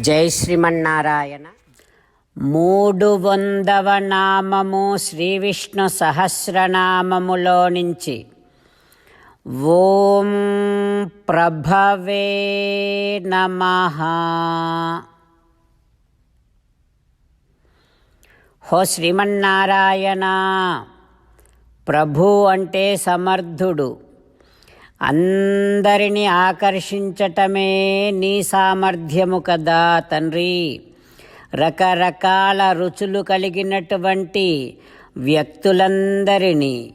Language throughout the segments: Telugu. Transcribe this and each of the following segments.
జై శ్రీమన్నారాయణ. మూడు వందవ నామము శ్రీ విష్ణు సహస్రనామములో నుంచి. ఓం ప్రభవే నమ. హో శ్రీమన్నారాయణ ప్రభు అంటే సమర్థుడు. అందరిని ఆకర్షించటమే నీ సామర్థ్యము కదా తండ్రి. రకరకాల రుచులు కలిగినటువంటి వ్యక్తులందరినీ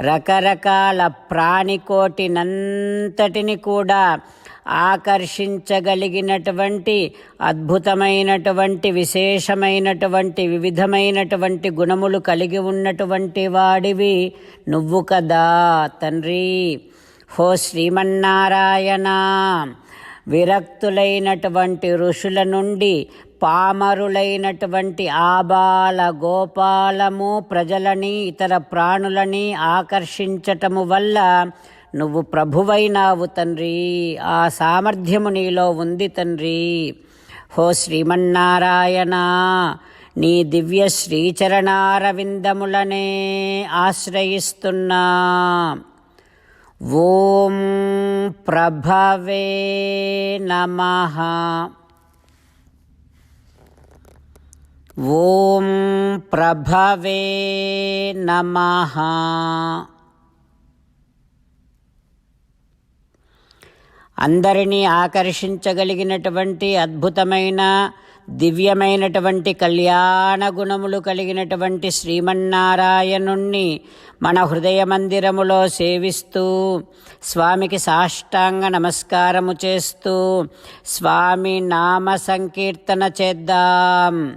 రకరకాల ప్రాణికోటినంతటిని కూడా ఆకర్షించగలిగినటువంటి అద్భుతమైనటువంటి విశేషమైనటువంటి వివిధమైనటువంటి గుణములు కలిగి ఉన్నటువంటి వాడివి నువ్వు కదా తండ్రి. హో శ్రీమన్నారాయణ విరక్తులైనటువంటి ఋషుల నుండి పామరులైనటువంటి ఆబాల గోపాలము ప్రజలని ఇతర ప్రాణులని ఆకర్షించటము వల్ల నువ్వు ప్రభువైనావు తండ్రి. ఆ సామర్థ్యము నీలో ఉంది తండ్రి. హో శ్రీమన్నారాయణ నీ దివ్య శ్రీచరణారవిందములనే ఆశ్రయిస్తున్నా. ఓం ప్రభవే నమ. ఓం ప్రభవే నమ. అందరినీ ఆకర్షించగలిగినటువంటి అద్భుతమైన దివ్యమైనటువంటి కళ్యాణ గుణములు కలిగినటువంటి శ్రీమన్నారాయణుణ్ణి మన హృదయ మందిరములో సేవిస్తూ స్వామికి సాష్టాంగ నమస్కారము చేస్తూ స్వామి నామ సంకీర్తన చేద్దాం.